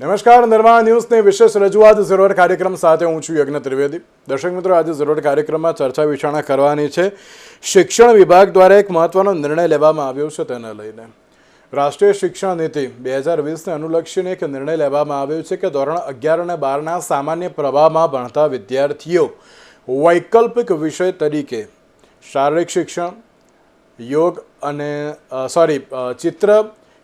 નમસ્કાર, નિર્માણ ન્યૂઝની વિશેષ રજૂઆત ઝરોડ કાર્યક્રમ સાથે હું છું યજ્ઞ ત્રિવેદી. દર્શક મિત્રો, આજે ઝરોડ કાર્યક્રમમાં ચર્ચા વિચારણા કરવાની છે. શિક્ષણ વિભાગ દ્વારા એક મહત્વનો નિર્ણય લેવામાં આવ્યો છે તેને લઈને. રાષ્ટ્રીય શિક્ષણ નીતિ બે હજાર વીસને અનુલક્ષીને એક નિર્ણય લેવામાં આવ્યો છે કે ધોરણ અગિયાર અને બારના સામાન્ય પ્રવાહમાં ભણતા વિદ્યાર્થીઓ વૈકલ્પિક વિષય તરીકે શારીરિક શિક્ષણ, યોગ અને સોરી ચિત્ર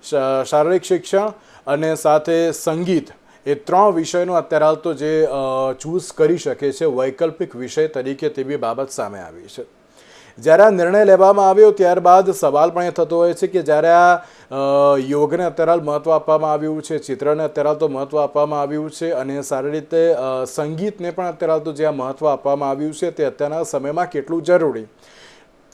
શારીરિક શિક્ષણ અને સાથે સંગીત. એ ત્રણ વિષયનો અત્યારે હાલ તો જે ચૂઝ કરી શકે છે વૈકલ્પિક વિષય તરીકે તેવી બાબત સામે આવી છે. જ્યારે આ નિર્ણય લેવામાં આવ્યો ત્યારબાદ સવાલ પણ એ થતો હોય છે કે જ્યારે આ યોગને અત્યારે હાલ મહત્ત્વ આપવામાં આવ્યું છે, ચિત્રને અત્યારે હાલ તો મહત્ત્વ આપવામાં આવ્યું છે અને સારી રીતે સંગીતને પણ અત્યારે હાલ તો જે આ મહત્ત્વ આપવામાં આવ્યું છે તે અત્યારના સમયમાં કેટલું જરૂરી?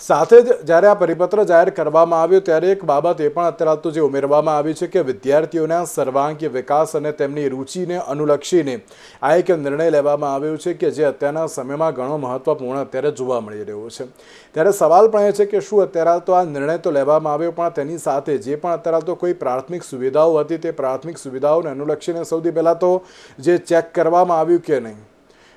સાથે જ જ્યારે આ પરિપત્ર જાહેર કરવામાં આવ્યો ત્યારે એક બાબત એ પણ અત્યારે તો જે ઉમેરવામાં આવી છે કે વિદ્યાર્થીઓના સર્વાંગી વિકાસ અને તેમની રુચિને અનુલક્ષીને આ એક નિર્ણય લેવામાં આવ્યો છે કે જે અત્યારના સમયમાં ઘણો મહત્વપૂર્ણ અત્યારે જોવા મળી રહ્યો છે. ત્યારે સવાલ પણ એ છે કે શું અત્યારે તો આ નિર્ણય તો લેવામાં આવ્યો, પણ તેની સાથે જે પણ અત્યારે તો કોઈ પ્રાથમિક સુવિધાઓ હતી તે પ્રાથમિક સુવિધાઓને અનુલક્ષીને સૌથી પહેલાં તો જે ચેક કરવામાં આવ્યું કે નહીં?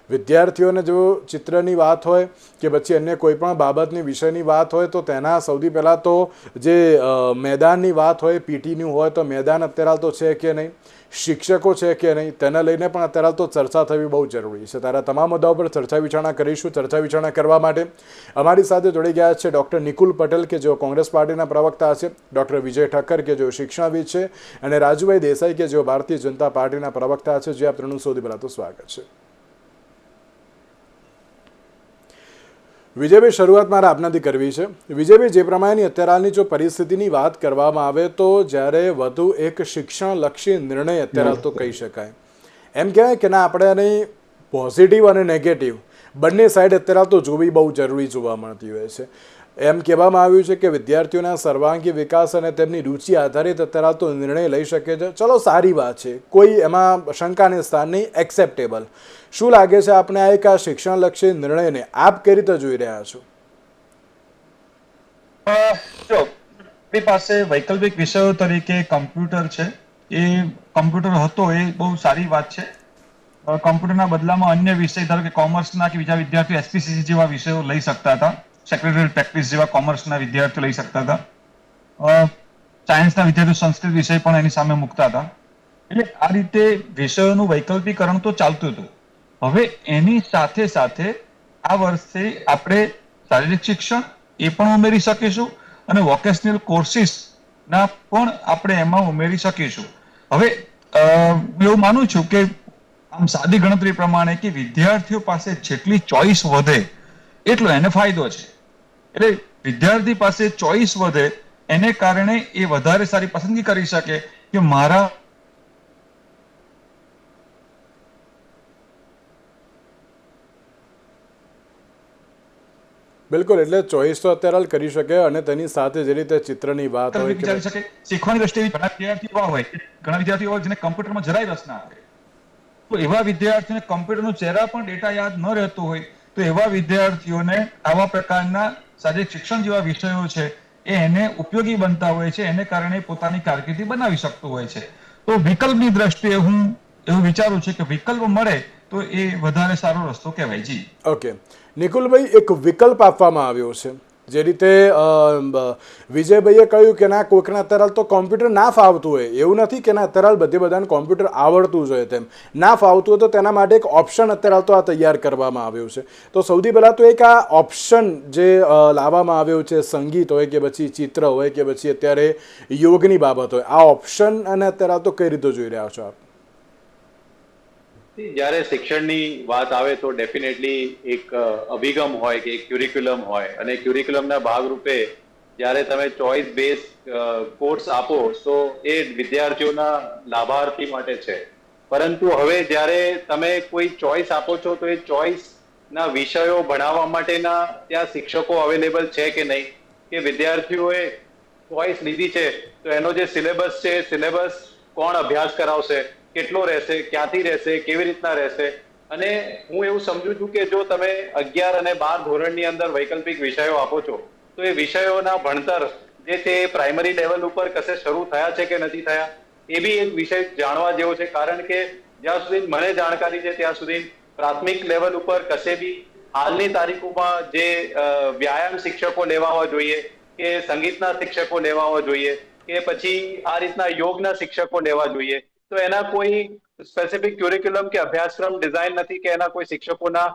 વિદ્યાર્થીઓને જો ચિત્રની વાત હોય કે પછી અન્ય કોઈ પણ બાબતની વિષયની વાત હોય, તો તેના સૌથી પહેલાં તો જે મેદાનની વાત હોય પીટીનું હોય, તો મેદાન અત્યારે તો છે કે નહીં? શિક્ષકો છે કે નહીં? તેને લઈને પણ અત્યારે તો ચર્ચા થવી બહુ જરૂરી છે. તારા તમામ મુદ્દાઓ પર ચર્ચા વિચારણા કરીશું, ચર્ચા વિચારણા કરવા માટે. અમારી સાથે જોડી ગયા છે ડૉક્ટર નિકુલ પટેલ, કે જેઓ કોંગ્રેસ પાર્ટીના પ્રવક્તા છે, ડૉક્ટર વિજય ઠક્કર, કે જેઓ શિક્ષણવિદ છે, અને રાજુભાઈ દેસાઈ, કે જેઓ ભારતીય જનતા પાર્ટીના પ્રવક્તા છે. જે આપનું સૌથી પહેલાં તો સ્વાગત છે. વિજયભાઈ, શરૂઆત મારે આપનાથી કરવી છે. વિજયભાઈ, જે પ્રમાણેની અત્યારે હાલની જો પરિસ્થિતિની વાત કરવામાં આવે તો જ્યારે વધુ એક શિક્ષણલક્ષી નિર્ણય અત્યારે હાલ તો કહી શકાય. એમ કહેવાય કે ના, આપણે એની પોઝિટિવ અને નેગેટિવ બંને સાઈડ અત્યારે તો જોવી બહુ જરૂરી જોવા મળતી હોય છે. એમ કહેવામાં આવ્યું છે કે વિદ્યાર્થીઓના સર્વાંગી વિકાસ અને તેમની રુચિ આધારિત અત્યારે તો નિર્ણય લઈ શકે છે. ચલો સારી વાત છે. કોઈ એમાં શંકાને સ્થાન નહીં. એક્સેપ્ટેબલ શું લાગે છે આપણે આ એક આ શિક્ષણલક્ષી નિર્ણયને? આપ કઈ રીતે જોઈ રહ્યા છો? જો, આપણી પાસે વૈકલ્પિક વિષયો તરીકે કમ્પ્યુટર છે. એ કમ્પ્યુટર હતો, એ બહુ સારી વાત છે. કમ્પ્યુટરના બદલામાં અન્ય વિષય, ધારો કે કોમર્સના કે બીજા વિદ્યાર્થીઓ એસપીસીસી જેવા વિષયો લઈ શકતા હતા. સેક્રેટરી પ્રેક્ટિસ જેવા કોમર્સના વિદ્યાર્થીઓ લઈ શકતા હતા. સાયન્સના વિદ્યાર્થીઓ સંસ્કૃત વિષય પણ એની સામે મૂકતા હતા. એટલે આ રીતે વિષયોનું વૈકલ્પીકરણ તો ચાલતું હતું. હવે એની સાથે સાથે આ વર્ષે આપણે શારીરિક શિક્ષણ એ પણ ઉમેરી શકીશું અને વોકેશનલ કોર્સિસ ના પણ આપણે એમાં ઉમેરી શકીશું. હવે એવું માનું છું કે આમ સાદી ગણતરી પ્રમાણે કે વિદ્યાર્થીઓ પાસે જેટલી ચોઈસ વધે, એટલો એને ફાયદો છે. એટલે વિદ્યાર્થી પાસે ચોઈસ વધે એને કારણે એ વધારે સારી પસંદગી કરી શકે કે મારા બિલકુલ એટલે ચોઈસ તો અત્યારે હાલ કરી શકે અને તેની સાથે જે રીતે ચિત્રની વાત હોય વિચારી શકે શીખવાની દ્રષ્ટિએ ઘણા વિદ્યાર્થીઓ એવા હોય ઘણા વિદ્યાર્થીઓ હોય જેને કમ્પ્યુટરમાં જરાય રસ ના આવે. તો એવા વિદ્યાર્થીઓને કમ્પ્યુટરનો ચહેરા પણ ડેટા યાદ ન રહેતો હોય તો એવા વિદ્યાર્થીઓને આવા પ્રકારના શારીરિક શિક્ષણ જેવા વિષયો છે, એ એને ઉપયોગી બનતા હોય છે, એને કારણે પોતાની કારકિર્દી બનાવી શકતો હોય છે. તો વિકલ્પની દ્રષ્ટિએ હું એવું વિચારું છું કે વિકલ્પ મળે તો એ વધારે સારો રસ્તો કહેવાય. જી. ઓકે. નિકુલભાઈ, એક વિકલ્પ આપવામાં આવ્યો છે. જે રીતે વિજયભાઈએ કહ્યું કે ના, કોઈકને અત્યારે તો કોમ્પ્યુટર ના ફાવતું હોય. એવું નથી કે ના, અત્યારે બધે બધાને કોમ્પ્યુટર આવડતું જોઈએ તેમ. ના ફાવતું હોય તો તેના માટે એક ઓપ્શન અત્યારે તો આ તૈયાર કરવામાં આવ્યું છે. તો સૌથી પહેલાં તો એક આ ઓપ્શન જે લાવવામાં આવ્યું છે, સંગીત હોય કે પછી ચિત્ર હોય કે પછી અત્યારે યોગની બાબત હોય, આ ઓપ્શન અને અત્યારે તો કઈ રીતે જોઈ રહ્યા છો આપ? જ્યારે શિક્ષણની વાત આવે તો ડેફિનેટલી એક અભિગમ હોય કે એક ક્યુરિક્યુલમ હોય. અને ક્યુરિક્યુલમના ભાગરૂપે જ્યારે તમે ચોઇસ બેઝ કોર્સ આપો, તો એ વિદ્યાર્થીઓના લાભાર્થી માટે છે. પરંતુ હવે જ્યારે તમે કોઈ ચોઇસ આપો છો, તો એ ચોઇસ ના વિષયો ભણાવવા માટેના ત્યાં શિક્ષકો અવેલેબલ છે કે નહીં? કે વિદ્યાર્થીઓએ ચોઇસ લીધી છે, તો એનો જે સિલેબસ છે સિલેબસ કોણ અભ્યાસ કરાવશે? કેટલો રહેશે, ક્યાંથી રહેશે, કેવી રીતના રહેશે. અને હું એવું સમજુ છું કે જો તમે અગિયાર અને બાર ધોરણની અંદર વૈકલ્પિક વિષયો આપો છો, તો એ વિષયોના ભણતર જે એ પ્રાઇમરી લેવલ ઉપર કશે શરૂ થયા છે કે નથી થયા, એ બી એક વિષય જાણવા જેવો છે. કારણ કે જ્યાં સુધી મને જાણકારી છે, ત્યાં સુધી પ્રાથમિક લેવલ ઉપર કશે બી હાલની તારીખોમાં જે વ્યાયામ શિક્ષકો લેવા હોવા જોઈએ, કે સંગીતના શિક્ષકો લેવા હોવા જોઈએ, કે પછી આ રીતના યોગના શિક્ષકો લેવા જોઈએ તો એના કોઈ સ્પેસિફિક ક્યુરિક્યુલમ કે અભ્યાસક્રમ ડિઝાઇન નથી કે એના કોઈ શિક્ષકોના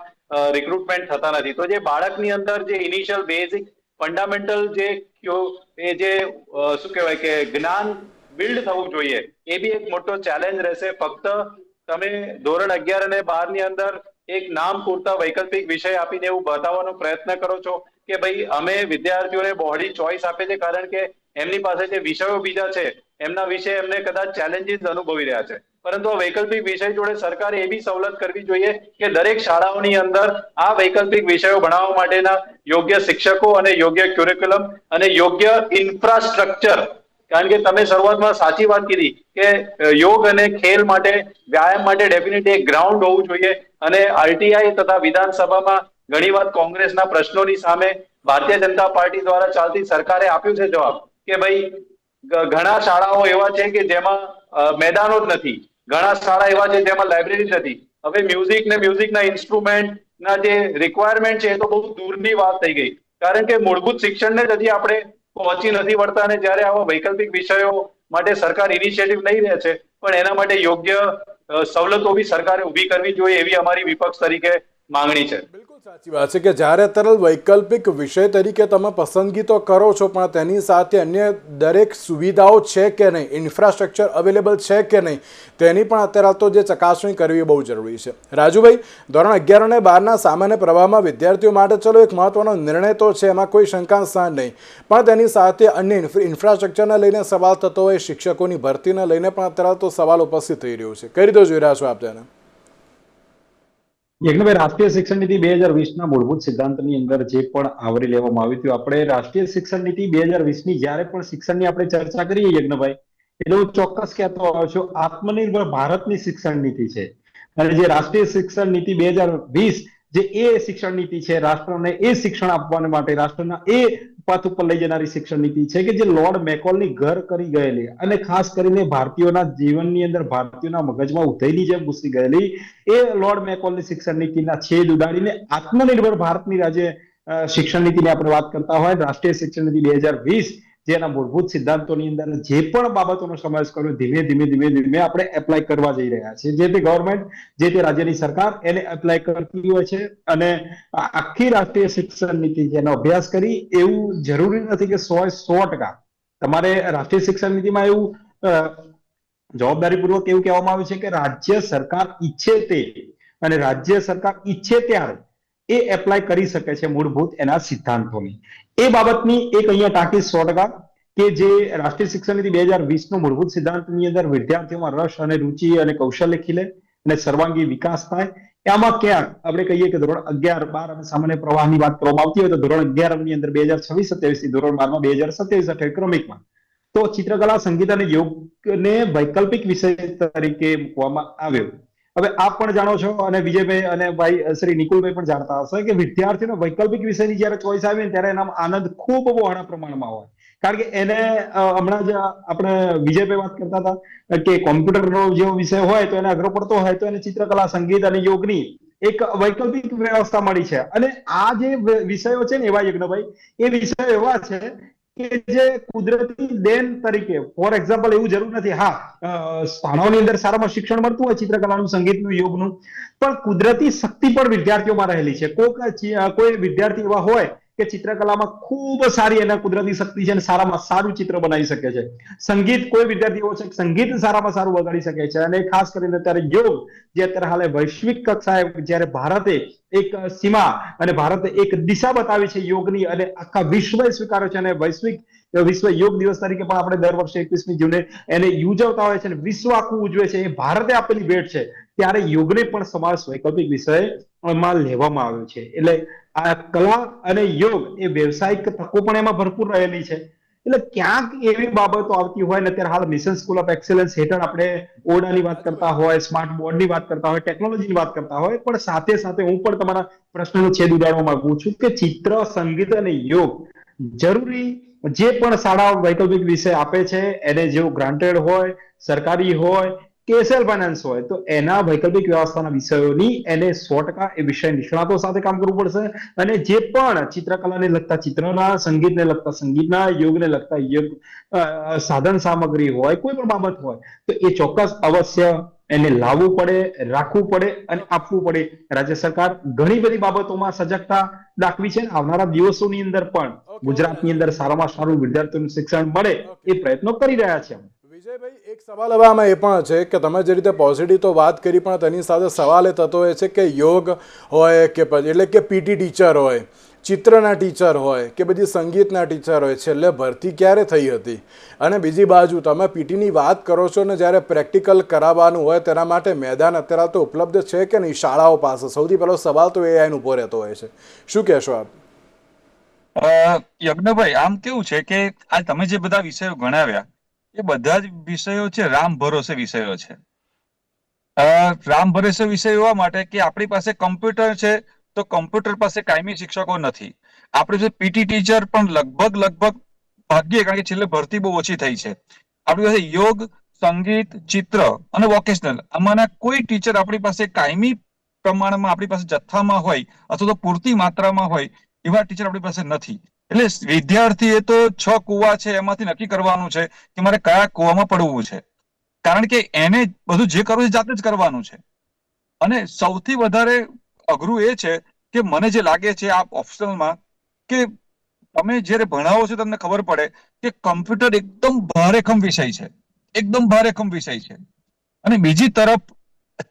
રિક્રુટમેન્ટ થતા નથી. તો જે બાળકની અંદર જે ઇનિશિયલ બેઝિક ફંડામેન્ટલ જે એ જે શું કહેવાય કે જ્ઞાન બિલ્ડ થવું જોઈએ, એ બી એક મોટો ચેલેન્જ રહેશે. ફક્ત તમે ધોરણ અગિયાર અને બારની અંદર એક નામ પૂરતા વૈકલ્પિક વિષય આપીને એવું બતાવવાનો પ્રયત્ન કરો છો કે ભાઈ અમે વિદ્યાર્થીઓને બહોળી ચોઇસ આપે છે, કારણ કે એમની પાસે જે વિષયો બીજા છે એમના વિશે એમને કદાચ ચેલેન્જીસ અનુભવી રહ્યા છે. પરંતુ આ વૈકલ્પિક વિષય જોડે સરકારે એવી સવલત કરવી જોઈએ કે દરેક શાળાઓની અંદર આ વૈકલ્પિક વિષયો ભણાવવા માટેના યોગ્ય શિક્ષકો અને યોગ્ય ક્યુરિક્યુલમ અને યોગ્ય ઇન્ફ્રાસ્ટ્રક્ચર કારણ કે તમે શરૂઆતમાં સાચી વાત કીધી કે યોગ અને ખેલ માટે, વ્યાયામ માટે ડેફિનેટલી એક ગ્રાઉન્ડ હોવું જોઈએ. અને આરટીઆઈ તથા વિધાનસભામાં ઘણી વાર કોંગ્રેસના પ્રશ્નોની સામે ભારતીય જનતા પાર્ટી દ્વારા ચાલતી સરકારે આપ્યું છે જવાબ કે ભાઈ ઘણા શાળાઓ એવા છે કે જેમાં મેદાનો જ નથી. ઘણા શાળા એવા છે જેમાં લાઇબ્રેરી નથી. હવે મ્યુઝિક ને મ્યુઝિકના ઇન્સ્ટ્રુમેન્ટ ના જે રિક્વાયરમેન્ટ છે એ તો બહુ દૂરની વાત થઈ ગઈ. કારણ કે મૂળભૂત શિક્ષણને જ હજી આપણે પહોંચી નથી વળતા અને જ્યારે આવા વૈકલ્પિક વિષયો માટે સરકાર ઇનિશિયેટિવ લઈ રહે છે, પણ એના માટે યોગ્ય સવલતો બી સરકારે ઊભી કરવી જોઈએ એવી અમારી વિપક્ષ તરીકે માંગણી છે. બિલકુલ સાચી વાત છે કે જ્યારે તરલ વૈકલ્પિક વિષય તરીકે તમે પસંદગી તો કરો છો, પણ તેની સાથે અન્ય દરેક સુવિધાઓ છે કે નહીં? ઇન્ફ્રાસ્ટ્રક્ચર અવેલેબલ છે કે નહીં? તેની પણ અત્યારે તો જે ચકાસણી કરવી બહુ જરૂરી છે. રાજુભાઈ, ધોરણ અગિયાર અને બારના સામાન્ય પ્રવાહમાં વિદ્યાર્થીઓ માટે ચલો એક મહત્વનો નિર્ણય તો છે, એમાં કોઈ શંકા સ્થાન નહીં. પણ તેની સાથે અન્ય ઇન્ફ્રાસ્ટ્રક્ચરને લઈને સવાલ થતો હોય, શિક્ષકોની ભરતીને લઈને પણ અત્યારે તો સવાલ ઉપસ્થિત થઈ રહ્યો છે. કઈ રીતે જોઈ રહ્યા છો આપ તેને. યજ્ઞભાઈ, રાષ્ટ્રીય શિક્ષણ નીતિ બે હજાર વીસના મૂળભૂત સિદ્ધાંતની અંદર જે પણ આવરી લેવામાં આવ્યું હતું, આપણે રાષ્ટ્રીય શિક્ષણ નીતિ બે હજાર વીસની જ્યારે પણ શિક્ષણની આપણે ચર્ચા કરીએ, યજ્ઞભાઈ, એટલે હું ચોક્કસ કહેતો આવ્યો છું, આત્મનિર્ભર ભારતની શિક્ષણ નીતિ છે. અને જે રાષ્ટ્રીય શિક્ષણ નીતિ બે હજાર વીસ જે એ શિક્ષણ નીતિ છે, રાષ્ટ્રને એ શિક્ષણ આપવા માટે રાષ્ટ્રના એ પથ ઉપર લઈ જનારી શિક્ષણ નીતિ છે કે જે લોર્ડ મેકોલની ઘર કરી ગયેલી અને ખાસ કરીને ભારતીયોના જીવનની અંદર ભારતીયોના મગજમાં ઉધઈની જેમ ઘૂસી ગયેલી, એ લોર્ડ મેકોલની શિક્ષણ નીતિના છેદ ઉડાડીને આત્મનિર્ભર ભારતની રાજ્ય શિક્ષણ નીતિની આપણે વાત કરતા હોય, રાષ્ટ્રીય શિક્ષણ નીતિ બે હજાર વીસ જેના મૂળભૂત સિદ્ધાંતોની અંદર જે પણ બાબતોનો સમાવેશ કર્યો, ધીમે ધીમે ધીમે ધીમે આપણે એપ્લાય કરવા જઈ રહ્યા છે જે તે ગવર્મેન્ટ જે તે રાજ્યની સરકાર, એને એપ્લાય કરતી હોય છે. અને આખી રાષ્ટ્રીય શિક્ષણ નીતિ જેનો અભ્યાસ કરી, એવું જરૂરી નથી કે સો સો ટકા. તમારે રાષ્ટ્રીય શિક્ષણ નીતિમાં એવું જવાબદારીપૂર્વક એવું કહેવામાં આવ્યું છે કે રાજ્ય સરકાર ઈચ્છે તે, અને રાજ્ય સરકાર ઈચ્છે ત્યારે એ એપ્લાય કરી શકે છે મૂળભૂત એના સિદ્ધાંતોની. એ બાબતની એક અહીંયા ટાંકી સો કે જે રાષ્ટ્રીય શિક્ષણ નીતિ બે હજાર વીસ નો મૂળભૂત સિદ્ધાંતની અંદર વિદ્યાર્થીઓમાં રસ અને રુચિ અને કૌશલ્ય ખીલે અને સર્વાંગી વિકાસ થાય. આમાં ક્યાંક આપણે કહીએ કે ધોરણ અગિયાર, બાર અને સામાન્ય પ્રવાહની વાત કરવામાં આવતી હોય તો ધોરણ અગિયારની અંદર બે હજાર છવ્વીસ, સત્યાવીસથી ધોરણ બારમાં બે હજાર સત્યાવીસ અઠ્યાવીસ ક્રમિકમાં. તો ચિત્રકલા, સંગીત અને યોગને વૈકલ્પિક વિષય તરીકે મૂકવામાં આવ્યો. હવે આપ પણ જાણો છો અને વિજયભાઈ અને ભાઈ શ્રી નિકુલભાઈ પણ જાણતા હશે કે વિદ્યાર્થીનો વૈકલ્પિક વિષયની જયારે ચોઈસ આવે ને ત્યારે એનામાં આનંદ ખૂબ બહોળા પ્રમાણમાં હોય. કારણ કે એને હમણાં જ આપણે વિજયભાઈ વાત કરતા હતા કે કોમ્પ્યુટરનો જેવો વિષય હોય તો એને અઘરો પડતો હોય તો એને ચિત્રકલા, સંગીત અને યોગની એક વૈકલ્પિક વ્યવસ્થા મળી છે. અને આ જે વિષયો છે ને એવા યજ્ઞભાઈ, એ વિષયો એવા છે કે જે કુદરતી દેન તરીકે ફોર એક્ઝામ્પલ એવું જરૂર નથી. હા શાળાઓની અંદર સારામાં શિક્ષણ મળતું હોય ચિત્રકલાનું, સંગીતનું, યોગનું, પણ કુદરતી શક્તિ પણ વિદ્યાર્થીઓમાં રહેલી છે. કોઈક કોઈ વિદ્યાર્થી એવા હોય કે ચિત્રકલામાં ખૂબ સારી એના કુદરતી શક્તિ છે અને સારામાં સારું ચિત્ર બનાવી શકે છે. સંગીત કોઈ વિદ્યાર્થી એવો છે, સંગીત સારામાં સારું વગાડી શકે છે અને ખાસ કરીને અત્યારે યોગ, જે અત્યારે હાલે વૈશ્વિક કક્ષાએ, જ્યારે ભારતે એક સીમા અને ભારતે એક દિશા બતાવી છે યોગની અને આખા વિશ્વએ સ્વીકારે છે અને વૈશ્વિક વિશ્વ યોગ દિવસ તરીકે પણ આપણે દર વર્ષે એકવીસમી જૂને એને ઉજવતા હોય છે અને વિશ્વ આખું ઉજવે છે. એ ભારતે આપેલી ભેટ છે. ત્યારે યોગને પણ સમાજ વૈકલ્પિક વિષયમાં લેવામાં આવ્યો છે. એટલે આ કલા અને યોગ એ વ્યવસાયિક તકો પણ એમાં ભરપૂર રહેલી છે. એટલે ક્યાંક એવી બાબતો આવતી હોય ને અત્યારે હાલ મિશન સ્કૂલ ઓફ એક્સેલન્સ હેઠળ આપણે ઓડાની વાત કરતા હોય સ્માર્ટ બોર્ડની વાત કરતા હોય ટેકનોલોજીની વાત કરતા હોય, પણ સાથે સાથે હું પણ તમારા પ્રશ્નનો છેદ ઉડાડવા માંગુ છું કે ચિત્ર, સંગીત અને યોગ જરૂરી જે પણ શાળા વૈકલ્પિક વિષય આપે છે, એને જેવું ગ્રાન્ટેડ હોય, સરકારી હોય કે સેલ્ફ ફાઇનાન્સ હોય તો એના વૈકલ્પિક વ્યવસ્થાના વિષયોની એને સો ટકા એ વિષય નિષ્ણાતો સાથે કામ કરવું પડશે. અને જે પણ ચિત્રકલાને લગતા ચિત્રના સંગીતને લગતા સંગીતના યોગને લગતા યોગ સાધન સામગ્રી હોય કોઈ પણ બાબત હોય તો એ ચોક્કસ અવશ્ય એને લાવવું પડે રાખવું પડે અને આપવું પડે. રાજ્ય સરકાર ઘણી બધી બાબતોમાં સજગતા દાખવી છે. આવનારા દિવસોની અંદર પણ ગુજરાતની અંદર સારામાં સારું વિદ્યાર્થીઓનું શિક્ષણ મળે એ પ્રયત્નો કરી રહ્યા છે એક સવાલ હવે આમાં એ પણ છે કે તમે જે રીતે પોઝિટિવ તો વાત કરી, પણ તેની સાથે સવાલ એ થતો હોય છે કે યોગ હોય કે પછી એટલે કે પીટી ટીચર હોય, ચિત્રના ટીચર હોય કે બધી સંગીતના ટીચર હોય, છેલ્લે ભરતી ક્યારે થઈ હતી? અને બીજી બાજુ, તમે પીટીની વાત કરો છો ને જ્યારે પ્રેક્ટિકલ કરાવવાનું હોય તેના માટે મેદાન અત્યારે તો ઉપલબ્ધ છે કે નહીં? શાળાઓ પાસે. સૌથી પહેલો સવાલ તો એઆઈ ઊભો રહેતો હોય છે. શું કહેશો આપ? યજ્ઞભાઈ, આમ કેવું છે કે આ તમે જે બધા વિષયો ગણાવ્યા એ બધા જ વિષયો છે, રામ ભરોસે વિષયો છે. રામ ભરોસે વિષય એવા માટે કે આપણી પાસે કમ્પ્યુટર છે, તો કમ્પ્યુટર પાસે કાયમી શિક્ષકો નથી. આપણી પાસે પીટી ટીચર પણ લગભગ લગભગ ભાગ્યે, કારણ કે છેલ્લે ભરતી બહુ ઓછી થઈ છે. આપણી પાસે યોગ, સંગીત, ચિત્ર અને વોકેશનલ. આમાંના કોઈ ટીચર આપણી પાસે કાયમી પ્રમાણમાં આપણી પાસે જથ્થામાં હોય અથવા તો પૂરતી માત્રામાં હોય એવા ટીચર આપણી પાસે નથી. એટલે વિદ્યાર્થી એ તો છ કુવા છે, એમાંથી નક્કી કરવાનું છે કે મારે કયા કુવામાં પડવું છે. કારણ કે એને બધું જે કરવું છે જાતે જ કરવાનું છે. અને સૌથી વધારે અઘરું એ છે કે મને જે લાગે છે આ ઓપ્શનલમાં કે તમે જ્યારે ભણાવો છો તમને ખબર પડે કે કમ્પ્યુટર એકદમ ભારેખમ વિષય છે. એકદમ ભારેખમ વિષય છે. અને બીજી તરફ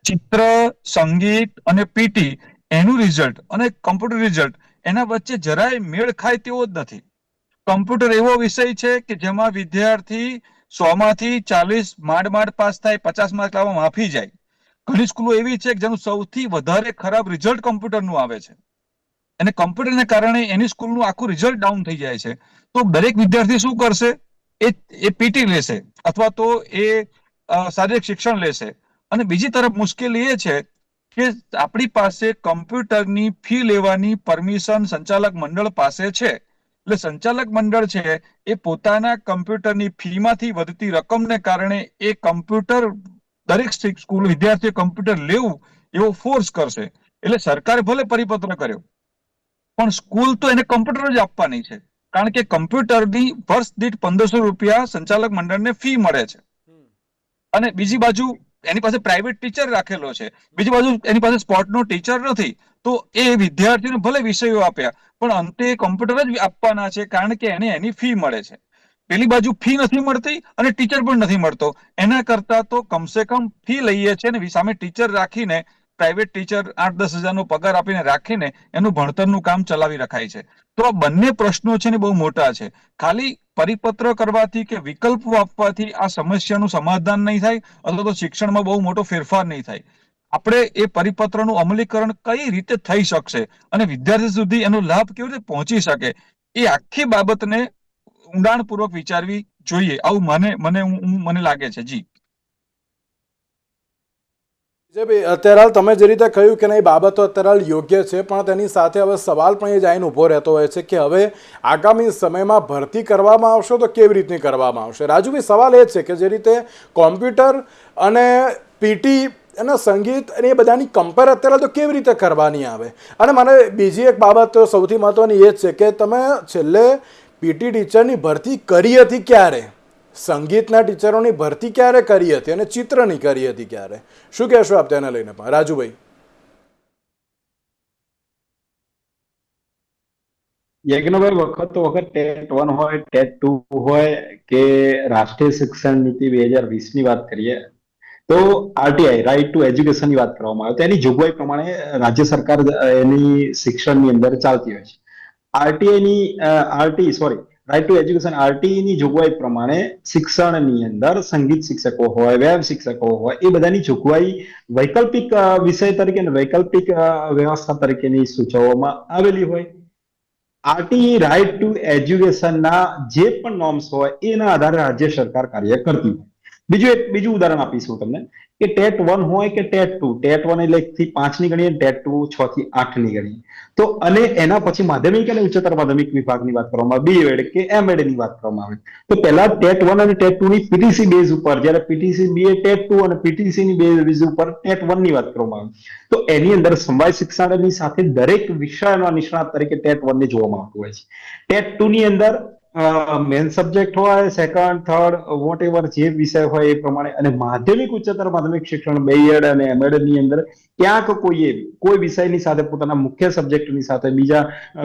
ચિત્ર, સંગીત અને પીટી એનું રિઝલ્ટ અને કમ્પ્યુટર રિઝલ્ટ એના વચ્ચે જરાય મેળ ખાય તેવો જ નથી. કમ્પ્યુટર એવો વિષય છે કે જેમાં વિદ્યાર્થી સો માંથી ચાલીસ માંડ માંડ પાસ થાય, પચાસ માર્ક લાવવા માફી જાય. ઘણી સ્કૂલો એવી છે કે જેનું સૌથી વધારે ખરાબ રિઝલ્ટ કમ્પ્યુટરનું આવે છે. અને કમ્પ્યુટરને કારણે એની સ્કૂલનું આખું રિઝલ્ટ ડાઉન થઈ જાય છે. તો દરેક વિદ્યાર્થી શું કરશે? એ એ પીટી લેશે. અથવા તો એ શારીરિક શિક્ષણ લેશે. અને બીજી તરફ મુશ્કેલી એ છે કે આપણી પાસે કમ્પ્યુટરની ફી લેવાની પરમિશન સંચાલક મંડળ પાસે છે. એટલે સંચાલક મંડળ છે એ પોતાના કમ્પ્યુટરની ફીમાંથી વધતી રકમને કારણે એ કમ્પ્યુટર દરેક સ્કૂલ વિદ્યાર્થીએ કમ્પ્યુટર લેવું એવો ફોર્સ કરશે. એટલે સરકારે ભલે પરિપત્ર કર્યો પણ સ્કૂલ તો એને કમ્પ્યુટર જ આપવાની છે. કારણ કે કમ્પ્યુટરની વર્ષ દીઠ પંદરસો રૂપિયા સંચાલક મંડળને ફી મળે છે. અને બીજી બાજુ એની પાસે પ્રાઇવેટ ટીચર રાખેલો છે. બીજી બાજુ એની પાસે સ્પોર્ટનો ટીચર નથી. તો એ વિદ્યાર્થીઓને ભલે વિષયો આપ્યા, પણ અંતે કમ્પ્યુટર જ આપવાના છે, કારણ કે એને એની ફી મળે છે. પેલી બાજુ ફી નથી મળતી અને ટીચર પણ નથી મળતો. એના કરતા તો કમસે કમ ફી લઈએ છે અને સામે ટીચર રાખીને પ્રાઇવેટ ટીચર આઠ દસ હજારનો પગાર આપીને રાખીને એનું ભણતરનું કામ ચલાવી રખાય છે. તો આ બંને પ્રશ્નો છે ને બહુ મોટા છે. ખાલી પરિપત્ર કરવાથી કે વિકલ્પ આપવાથી આ સમસ્યાનું સમાધાન નહીં થાય અથવા તો શિક્ષણમાં બહુ મોટો ફેરફાર નહીં થાય. આપણે એ પરિપત્રનું અમલીકરણ કઈ રીતે થઈ શકશે અને વિદ્યાર્થી સુધી એનો લાભ કેવી રીતે પહોંચી શકે એ આખી બાબતને ઊંડાણપૂર્વક વિચારવી જોઈએ. આવું મને મને મને લાગે છે. જી. વિજયભાઈ અત્યારે હાલ તમે જે રીતે કહ્યું કે નહીં બાબતો અત્યારે હાલ યોગ્ય છે, પણ તેની સાથે હવે સવાલ પણ એ જ આઈને ઊભો રહેતો હોય છે કે હવે આગામી સમયમાં ભરતી કરવામાં આવશે તો કેવી રીતની કરવામાં આવશે? રાજુભાઈ, સવાલ એ છે કે જે રીતે કોમ્પ્યુટર અને પીટી અને સંગીત અને એ બધાની કમ્પેર અત્યારે તો કેવી રીતે કરવાની આવે? અને મને બીજી એક બાબત સૌથી મહત્વની એ જ છે કે તમે છેલ્લે પીટી ટીચરની ભરતી કરી હતી ક્યારે? સંગીતના ટીચરોની ભરતી ક્યારે કરી હતી અને ચિત્રની કરી હતી ક્યારે? શું કહેશો આપ તેને લઈને પણ? રાજુભાઈ. યજ્ઞભાઈ, વખત વખત ટેટ વન હોય, ટેટ ટુ હોય કે રાષ્ટ્રીય શિક્ષણ નીતિ બે હજાર વીસની વાત કરીએ, તો આરટીઆઈ રાઇટ ટુ એજ્યુકેશનની વાત કરવામાં આવે. તો એની જોગવાઈ પ્રમાણે રાજ્ય સરકાર એની શિક્ષણની અંદર ચાલતી હોય છે. આરટીઆઈ ની RT sorry right to education આરટીઈની જોગવાઈ પ્રમાણે શિક્ષણની અંદર સંગીત શિક્ષકો હોય વ્યાયામ શિક્ષકો હોય, એ બધાની જોગવાઈ વૈકલ્પિક વિષય તરીકે વૈકલ્પિક વ્યવસ્થા તરીકેની સૂચવવામાં આવેલી હોય. આરટીઈ રાઇટ ટુ એજ્યુકેશનના જે પણ નોર્મ્સ હોય, એના આધારે રાજ્ય સરકાર કાર્ય કરતી હોય. બીજું એક, બીજું ઉદાહરણ આપીશ હું તમને કે ટેટ વન હોય કે ટેટ ટુ? ટેટ વન એટલે થી પાંચ ગણીએ, ટેટ ટુ છ થી આઠ ગણીએ. તો અને એના પછી માધ્યમિક અને ઉચ્ચતર માધ્યમિક વિભાગની વાત કરવામાં આવે બીએડ કે એમએડની વાત કરવામાં આવે. તો પહેલા ટેટ વન અને ટેટ ટુ ની પીટીસી બેઝ ઉપર, જ્યારે PTC B A TET two અને પીટીસી ની બેઝ ઉપર ટેટ વનની વાત કરવામાં આવે. તો એની અંદર સમવાય શિક્ષણની સાથે દરેક વિષયના નિષ્ણાત તરીકે ટેટ વન ને જોવામાં આવતું હોય છે. ટેટ ટુ ની અંદર મેન સબ્જેક્ટ હોય સેકન્ડ થર્ડ વોટ એવર જે વિષય હોય એ પ્રમાણે અને માધ્યમિક ઉચ્ચતર માધ્યમિક શિક્ષણ બીએડ અને એમએડની અંદર ક્યાંક કોઈએ કોઈ વિષયની સાથે પોતાના મુખ્ય સબ્જેક્ટની સાથે બીજા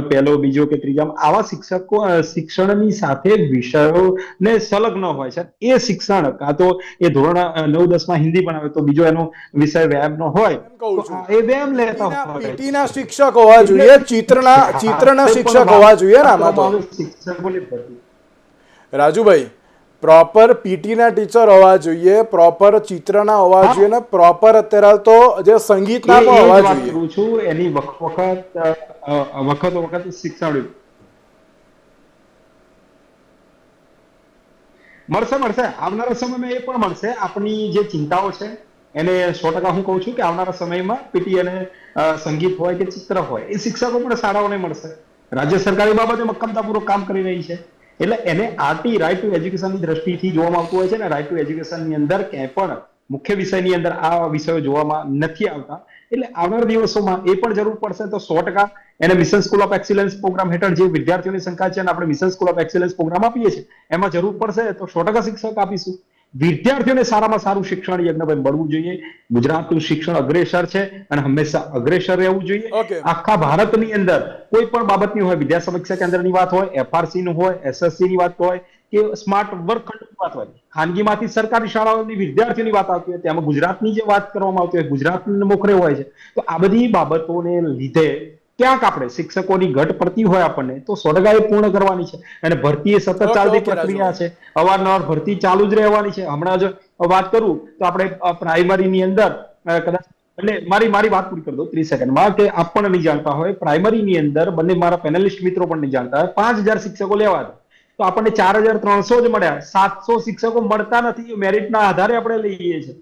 પહેલો બીજો કે ત્રીજા આવા શિક્ષકો શિક્ષણની સાથે વિષયોને સંલગ્ન હોય છે. એ શિક્ષણ કાં તો એ ધોરણ નવ દસમાં હિન્દી ભણાવે તો બીજો એનો વિષય વ્યાયામનો હોય એ વ્યાયામ લેતા હોય. શિક્ષક હોવા જોઈએ ચિત્રના ચિત્રના શિક્ષક હોવા જોઈએ ને આમાં તો. શિક્ષકોની. રાજુભાઈ પ્રોપર પીટીના ટીચર હોવા જોઈએ પ્રોપર ચિત્રના હોવા જોઈએ ને પ્રોપર અત્યારે તો જે સંગીતના પણ હોવા જોઈએ. છું એની વખત વખત વખતો વખત શિક્ષણ મળશે મળશે. આવનારા સમયમાં એ પણ મળશે. આપણી જે ચિંતાઓ છે એને સો ટકા હું કહું છું કે આવનારા સમયમાં પીટી અને સંગીત હોય કે ચિત્ર હોય એ શિક્ષકો પણ શાળાઓને મળશે. રાજ્ય સરકાર એ બાબતે મક્કમતાપૂર્વક કામ કરી રહી છે. એટલે એને આરટી રાઇટ ટુ એજ્યુકેશનની દ્રષ્ટિથી જોવામાં આવતું હોય છે ને રાઇટ ટુ એજ્યુકેશનની અંદર ક્યાંય પણ મુખ્ય વિષયની અંદર આ વિષયો જોવામાં નથી આવતા. એટલે આવનાર દિવસોમાં એ પણ જરૂર પડશે તો સો ટકા એને mission school of excellence programme હેઠળ જે વિદ્યાર્થીઓની સંખ્યા છે અને આપણે mission school of excellence programme આપીએ છીએ, એમાં જરૂર પડશે તો સો ટકા શિક્ષક આપીશું. વિદ્યાર્થીઓને સારામાં સારું શિક્ષણ યજ્ઞભાઈ મળવું જોઈએ. ગુજરાતનું શિક્ષણ અગ્રેસર છે અને હંમેશા અગ્રેસર રહેવું જોઈએ. આખા ભારતની અંદર કોઈ પણ બાબતની હોય વિદ્યા સમીક્ષા કેન્દ્રની વાત હોય એફઆરસી નું હોય એસએસસી ની વાત હોય કે સ્માર્ટ વર્કખંડની વાત હોય ખાનગીમાંથી સરકારી શાળાઓની વિદ્યાર્થીઓની વાત આવતી હોય તેમાં ગુજરાતની જે વાત કરવામાં આવતી હોય ગુજરાતની મોખરે હોય છે. તો આ બધી બાબતોને લીધે ક્યાંક આપણે શિક્ષકોની ઘટ પડતી હોય આપણને તો સો એ પૂર્ણ કરવાની છે. અને ભરતી એ સતત ચાલતી પ્રક્રિયા છે. અવારનવાર ભરતી ચાલુ જ રહેવાની છે. હમણાં જ વાત કરું તો આપણે પ્રાઇમરીની અંદર કદાચ એટલે મારી મારી વાત પૂરી કરી દો ત્રીસ સેકન્ડમાં કે આપ પણ નહીં જાણતા હોય પ્રાઇમરીની અંદર બંને મારા પેનલિસ્ટ મિત્રો પણ નહીં જાણતા હોય પાંચ હજાર શિક્ષકો લેવા તો આપણને ચાર હજાર ત્રણસો જ મળ્યા. સાતસો શિક્ષકો મળતા નથી મેરિટના આધારે આપણે લઈએ છીએ.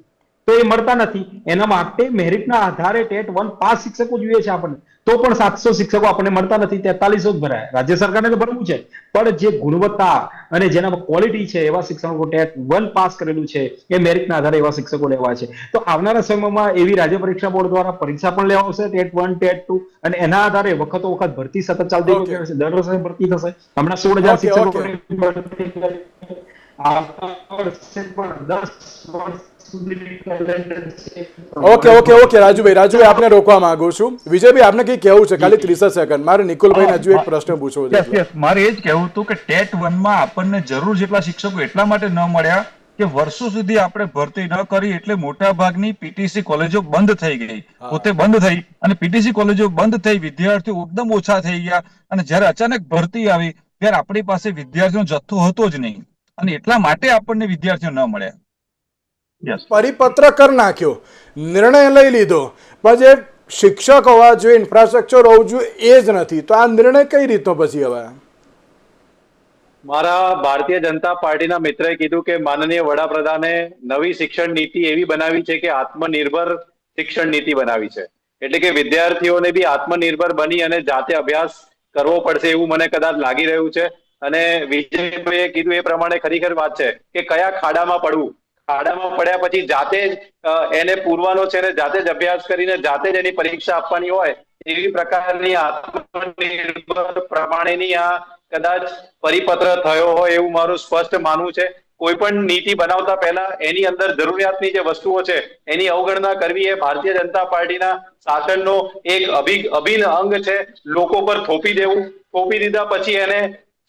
તો એ મળતા નથી. એના માટે મેરિટના આધારે ટેટ વન પાંચ શિક્ષકો જોઈએ છે આપણને. તો પણ સાતસો શિક્ષકો આપણને મળતા નથી. તેતાલીસો જ ભરાય. રાજ્ય સરકારને તો ભરવું છે. પણ જે ગુણવત્તા અને જેનામાં ક્વોલિટી છે એવા શિક્ષકો ટેટ વન પાસ કરેલું છે એ મેરિટના આધારે એવા શિક્ષકો લેવા છે. તો આવનારા સમયમાં એવી રાજ્ય પરીક્ષા બોર્ડ દ્વારા પરીક્ષા પણ લેવા આવશે ટેટ વન ટેટ ટુ અને એના આધારે વખતો વખત ભરતી સતત ચાલતી. રહેશે દર વર્ષે ભરતી થશે. હમણાં સોળ હજાર શિક્ષકો આવતા વર્ષે પણ દસ વર્ષ. Okay okay okay Rajubhai Rajubhai આપને રોકવા માંગુ છું. વિજયભાઈ આપને કઈ કહેવું છે? ખાલી ત્રીસ સેકન્ડ. મારે નિકુલભાઈ હજુ એક પ્રશ્ન પૂછવો છે. મારે એ જ કહેવું હતું કે ટેટમાં આપણને જરૂર જેટલા શિક્ષકો એટલા માટે ન મળ્યા કે વર્ષો સુધી આપણે ભરતી ન કરી એટલે મોટા ભાગની પીટીસી કોલેજો બંધ થઈ ગઈ. પોતે બંધ થઈ અને પીટીસી કોલેજો બંધ થઈ વિદ્યાર્થીઓ એકદમ ઓછા થઈ ગયા અને જ્યારે અચાનક ભરતી આવી ત્યારે આપણી પાસે વિદ્યાર્થીઓનો જથ્થો હતો જ નહીં. અને એટલા માટે આપણને વિદ્યાર્થીઓ ન મળ્યા. પરિપત્ર કરી નાખ્યો નિર્ણય લઈ લીધો. પણ જે શિક્ષક હોવા જોઈએ ઇન્ફ્રાસ્ટ્રક્ચર હોવું જોઈએ એ જ નથી. તો આ નિર્ણય કઈ રીતનો પછી હવે? મારા ભારતીય જનતા પાર્ટીના મિત્રએ કીધું કે માનનીય વડાપ્રધાને નવી શિક્ષણ નીતિ એવી બનાવી છે કે આત્મનિર્ભર શિક્ષણ નીતિ બનાવી છે. એટલે કે વિદ્યાર્થીઓને બી આત્મનિર્ભર બની અને જાતે અભ્યાસ કરવો પડશે એવું મને કદાચ લાગી રહ્યું છે. અને વિજયભાઈએ કીધું એ પ્રમાણે ખરેખર વાત છે કે કયા ખાડામાં પડવું? ખાડામાં પડ્યા પછી જાતે જ એને પૂરવાનો છે ને જાતે જ અભ્યાસ કરીને જાતે જ એની પરીક્ષા આપવાની હોય, એવી પ્રકારની આત્મનિર્ભર પ્રમાણેની આ કદાચ પરિપત્ર થયો હોય એવું મારું સ્પષ્ટ માનવું છે. કોઈ પણ નીતિ બનાવતા પહેલા એની અંદર જરૂરિયાતની જે વસ્તુઓ છે, એની અવગણના કરવી એ ભારતીય જનતા પાર્ટીના શાસનનો એક અભિ અભિન્ન અંગ છે. લોકો પર થોપી દેવું, થોપી દીધા પછી એને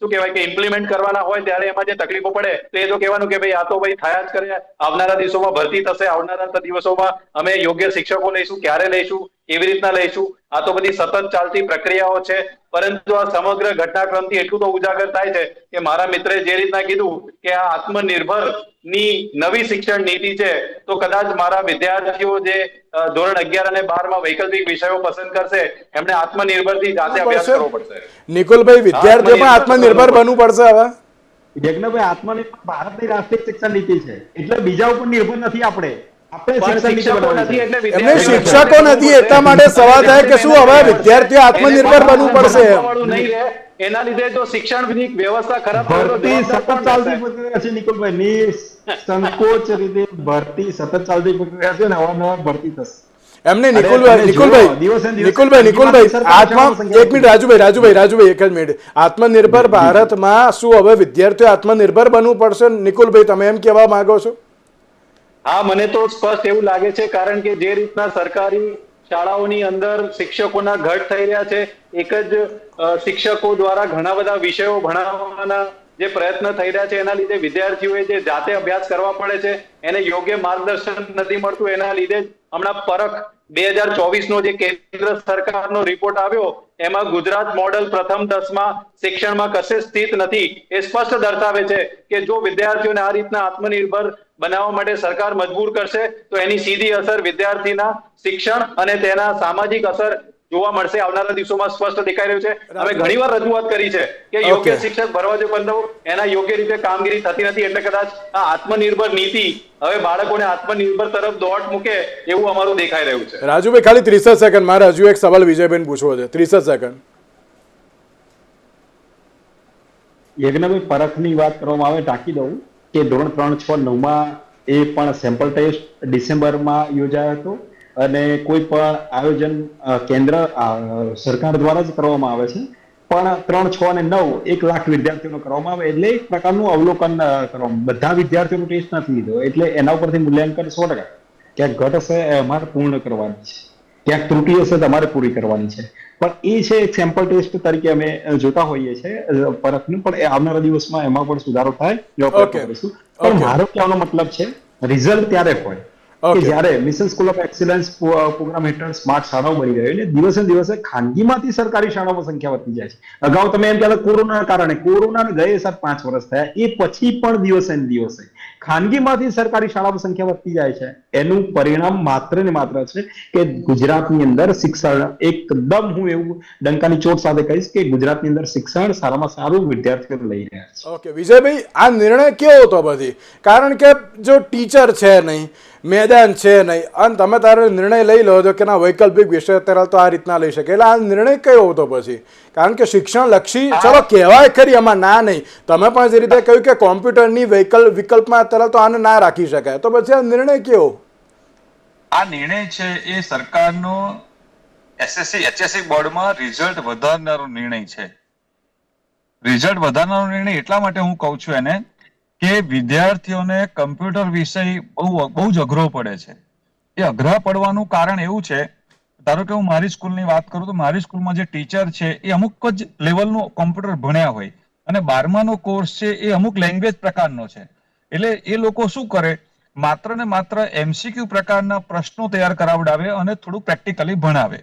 શું કહેવાય કે ઇમ્પ્લિમેન્ટ કરવાના હોય ત્યારે એમાં જે તકલીફો પડે તો એ તો કહેવાનું કે ભાઈ આ તો ભાઈ થયા જ કરે. આવનારા દિવસોમાં ભરતી થશે, આવનારા દિવસોમાં અમે યોગ્ય શિક્ષકો લઈશું ક્યારે લઈશું? કેવી રીતના લઈશું. આ તો બધી સતત ચાલતી પ્રક્રિયાઓ છે. પરંતુ આ સમગ્ર ઘટનાક્રમથી એટલું તો ઉજાગર થાય છે કે મારા મિત્રે જે રીતના કીધું કે આ આત્મનિર્ભરની નવી શિક્ષણ નીતિ છે તો કદાચ મારા વિદ્યાર્થીઓ જે ધોરણ અગિયાર અને બારમાં વૈકલ્પિક વિષયો પસંદ કરશે એમને આત્મનિર્ભરથી જાતે અભ્યાસ કરવો પડશે. નિકુલભાઈ વિદ્યાર્થીઓ પણ આત્મનિર્ભર બનવું પડશે હવે? યજ્ઞભાઈ આત્મનિર્ભર ભારતની રાષ્ટ્રીય શિક્ષણ નીતિ છે. એટલે બીજા ઉપર નિર્ભર નથી આપણે. એમને શિક્ષકો નથી. એટલા માટે સવાલ થાય કે શું હવે વિદ્યાર્થીઓ આત્મનિર્ભર બનવું પડશે. એના લીધે જો શિક્ષણ વ્યવસ્થા ખરાબ ભરતી સતત ચાલતી પ્રક્રિયા છે નિકુલભાઈ. ની સંકોચ રીતે ભરતી સતત ચાલતી પ્રક્રિયા છે ને અવારનવાર ભરતી થશે. એમને નિકુલભાઈ નિકુલભાઈ નિકુલભાઈ નિકુલભાઈ આત્મા એક મિનિટ રાજુભાઈ રાજુભાઈ રાજુભાઈ એક જ મિનિટ. આત્મનિર્ભર ભારતમાં શું હવે વિદ્યાર્થીઓ આત્મનિર્ભર બનવું પડશે? નિકુલભાઈ તમે એમ કહેવા માંગો છો? હા, મને તો સ્પષ્ટ એવું લાગે છે, કારણ કે જે રીતના સરકારી શાળાઓની અંદર શિક્ષકોના ઘટ થઈ રહ્યા છે, એક જ શિક્ષકો દ્વારા ઘણા બધા વિષયો ભણાવવાના જે પ્રયત્ન થઈ રહ્યા છે, એના લીધે વિદ્યાર્થીઓએ જે જાતે અભ્યાસ કરવા પડે છે, એને યોગ્ય માર્ગદર્શન નથી મળતું, એના લીધે હમણાં પરખ બે હજાર ચોવીસ નો જે કેન્દ્ર સરકારનો રિપોર્ટ આવ્યો, એમાં ગુજરાત મોડલ પ્રથમ દસમાં શિક્ષણમાં કશે સ્થિત નથી. એ સ્પષ્ટ દર્શાવે છે કે જો વિદ્યાર્થીઓને આ રીતના આત્મનિર્ભર બનાવવા માટે સરકાર મજબૂર કરશે તો એની સીધી અસર વિદ્યાર્થીના શિક્ષણ અને તેના સામાજિક અસર જોવા મળશે. આવનારા દિવસોમાં સ્પષ્ટ દેખાઈ રહ્યું છે. અમે ઘણીવાર રજૂઆત કરી છે કે યોગ્ય શિક્ષક ભરવા જો બંધો એના યોગ્ય રીતે કામગીરી થતી નથી એટલે કદાચ આ આત્મનિર્ભર નીતિ હવે બાળકોને આત્મનિર્ભર તરફ દોટ મૂકે એવું અમારું દેખાઈ રહ્યું છે. રાજુભાઈ ખાલી ત્રીસ સેકન્ડ. મારે હજુ એક સવાલ વિજયબેન પૂછવો છે. ત્રીસ સેકન્ડ. યજ્ઞભાઈ પરખની વાત કરવામાં આવે ટાંકી દઉં? કે ધોરણ ત્રણ છ નવમાં એ પણ સેમ્પલ ટેસ્ટ ડિસેમ્બરમાં યોજાયો હતો. અને કોઈ પણ આયોજન કેન્દ્ર સરકાર દ્વારા જ કરવામાં આવે છે. પણ ત્રણ છ અને નવ એક લાખ વિદ્યાર્થીઓનો કરવામાં આવે. એટલે એક પ્રકારનું અવલોકન કરવામાં બધા વિદ્યાર્થીઓનો ટેસ્ટ નથી લીધો. એટલે એના ઉપરથી મૂલ્યાંકન સો ટકા. ક્યાંક ઘટ હશે અમારે પૂર્ણ કરવાની છે. ક્યાંક ત્રુટિ હશે તમારે પૂરી કરવાની છે. પણ એ છે એક સેમ્પલ ટેસ્ટ તરીકે અમે જોતા હોઈએ છીએ પરખનું. પણ આવનારા દિવસમાં એમાં પણ સુધારો થાય. કરીશું. પણ મારો કહેવાનો મતલબ છે રિઝલ્ટ ત્યારે હોય કે જ્યારે mission school of excellence programme હેઠળ સ્માર્ટ શાળાઓ બની ગઈ એટલે દિવસે દિવસે ખાનગીમાંથી સરકારી શાળાઓમાં સંખ્યા વધતી જાય છે. અગાઉ તમે એમ કહેતા કોરોના કારણે કોરોના ગયે સાત પાંચ વર્ષ થયા એ પછી પણ દિવસે ને દિવસે ખાનગીમાંથી સરકારી શાળાઓમાં સંખ્યા વધતી જાય છે. એનું પરિણામ માત્ર ને માત્ર છે કે ગુજરાતની અંદર શિક્ષણ એકદમ હું એવું ડંકાની ચોટ સાથે કહીશ કે ગુજરાતની અંદર શિક્ષણ સારામાં સારું વિદ્યાર્થીઓ લઈ રહ્યા છે. ઓકે વિજયભાઈ, આ નિર્ણય કેવો હતો પછી કારણ કે જો ટીચર છે નહીં મેદાન છે નહીં. અને તમે તારે નિર્ણય લઈ લો છો કે ના, વૈકલ્પિક વિષય અત્યારે તો આ રીતના લઈ શકે. એટલે આ નિર્ણય કયો હતો પછી? કારણ કે શિક્ષણ લક્ષી ચલો કહેવાય ખરી એમાં ના નહીં. તમે પણ જે રીતે કહ્યું કે કોમ્પ્યુટરની વૈકલ વિકલ્પમાં અત્યારે તો આને ના રાખી શકાય. તો પછી આ નિર્ણય કેવો આ નિર્ણય છે એ સરકારનો એસએસસી એચએસસી બોર્ડમાં રિઝલ્ટ વધારનારો નિર્ણય છે. રિઝલ્ટ વધારનારો નિર્ણય એટલા માટે હું કહું છું એને કે વિદ્યાર્થીઓને કમ્પ્યુટર વિષય બહુ બહુ જ અઘરો પડે છે. એ અઘરા પડવાનું કારણ એવું છે, ધારો કે હું મારી સ્કૂલની વાત કરું તો મારી સ્કૂલમાં જે ટીચર છે એ અમુક જ લેવલનું કોમ્પ્યુટર ભણ્યા હોય અને બારમાનો કોર્સ છે એ અમુક લેંગ્વેજ પ્રકારનો છે. એટલે એ લોકો શું કરે? માત્ર ને માત્ર એમસીક્યુ પ્રકારના પ્રશ્નો તૈયાર કરાવડાવે અને થોડું પ્રેક્ટિકલી ભણાવે.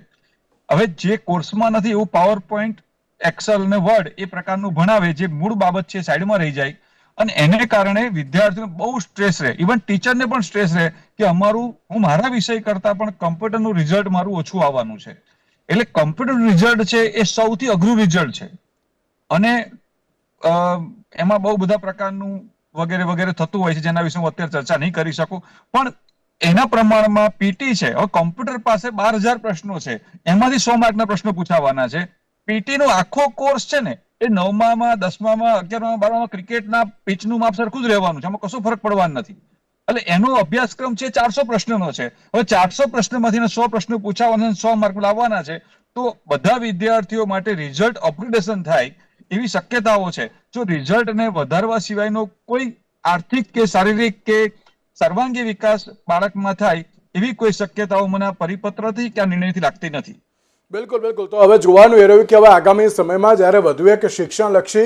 હવે જે કોર્સમાં નથી એવું પાવર પોઈન્ટ એક્સેલ ને વર્ડ એ પ્રકારનું ભણાવે, જે મૂળ બાબત છે સાઈડમાં રહી જાય અને એને કારણે વિદ્યાર્થીઓને બહુ સ્ટ્રેસ રહે. ઇવન ટીચરને પણ સ્ટ્રેસ રહે કે અમારું, હું મારા વિષય કરતા પણ કમ્પ્યુટરનું રિઝલ્ટ મારું ઓછું આવવાનું છે. એટલે કમ્પ્યુટર રિઝલ્ટ છે એ સૌથી અઘરું રિઝલ્ટ છે. અને એમાં બહુ બધા પ્રકારનું વગેરે વગેરે થતું હોય છે, જેના વિશે હું અત્યારે ચર્ચા નહીં કરી શકું. પણ એના પ્રમાણમાં પીટી છે, હવે કોમ્પ્યુટર પાસે બાર હજાર પ્રશ્નો છે. એમાંથી સો માર્કના પ્રશ્નો પૂછાવાના છે. પીટી નો આખો કોર્સ છે ને એ નવમામાં, દસમામાં, અગિયારમાં, બારમાં ક્રિકેટના પિચનું માપ સરખું જ રહેવાનું છે. એમાં કશું ફરક પડવાનો નથી. એટલે એનો અભ્યાસક્રમ છે ચારસો પ્રશ્નનો છે. હવે ચારસો પ્રશ્નમાંથી સો પ્રશ્નો પૂછાવાના અને સો માર્ક લાવવાના છે, તો બધા વિદ્યાર્થીઓ માટે રિઝલ્ટ અપગ્રેડેશન થાય એવી શક્યતાઓ છે. જો રિઝલ્ટને વધારવા સિવાયનો કોઈ આર્થિક કે શારીરિક કે સર્વાંગી વિકાસ બાળકમાં થાય એવી કોઈ શક્યતાઓ મને આ પરિપત્રથી કે આ નિર્ણયથી લાગતી નથી. બિલકુલ બિલકુલ. તો હવે જોવાનું એ રહ્યું કે હવે આગામી સમયમાં જ્યારે વધુ એક શિક્ષણલક્ષી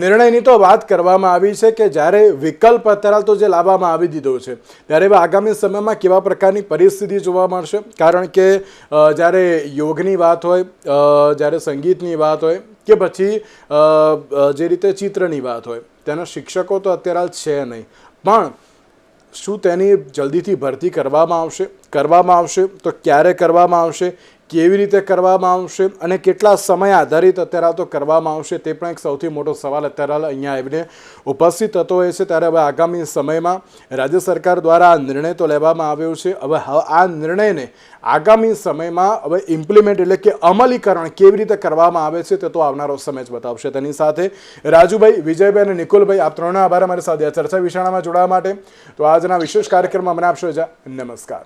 નિર્ણયની તો વાત કરવામાં આવી છે કે જ્યારે વિકલ્પ અત્યારે તો જે લાવવામાં આવી દીધો છે, ત્યારે હવે આગામી સમયમાં કેવા પ્રકારની પરિસ્થિતિ જોવા મળશે? કારણ કે જ્યારે યોગની વાત હોય જ્યારે સંગીતની વાત હોય કે પછી જે રીતે ચિત્રની વાત હોય, તેના શિક્ષકો તો અત્યારે છે નહીં. પણ શું તેની જલ્દીથી ભરતી કરવામાં આવશે? કરવામાં આવશે, તો ક્યારે કરવામાં આવશે, કેવી રીતે કરવામાં આવશે અને કેટલા સમય આધારિત અત્યારે તો કરવામાં આવશે તે પણ એક સૌથી મોટો સવાલ અત્યારે અહીંયા આવીને ઉપસ્થિત થતો હોય છે. ત્યારે હવે આગામી સમયમાં રાજ્ય સરકાર દ્વારા આ નિર્ણય તો લેવામાં આવ્યો છે. હવે આ નિર્ણયને આગામી સમયમાં હવે ઇમ્પ્લિમેન્ટ એટલે કે અમલીકરણ કેવી રીતે કરવામાં આવે છે તે તો આવનારો સમય જ બતાવશે. તેની સાથે રાજુભાઈ, વિજયભાઈ અને નિકુલભાઈ, આપ ત્રણના આભાર અમારી સાથે ચર્ચા વિશાળામાં જોડાવા માટે. તો આજના વિશેષ કાર્યક્રમમાં મને આપશો રજા નમસ્કાર.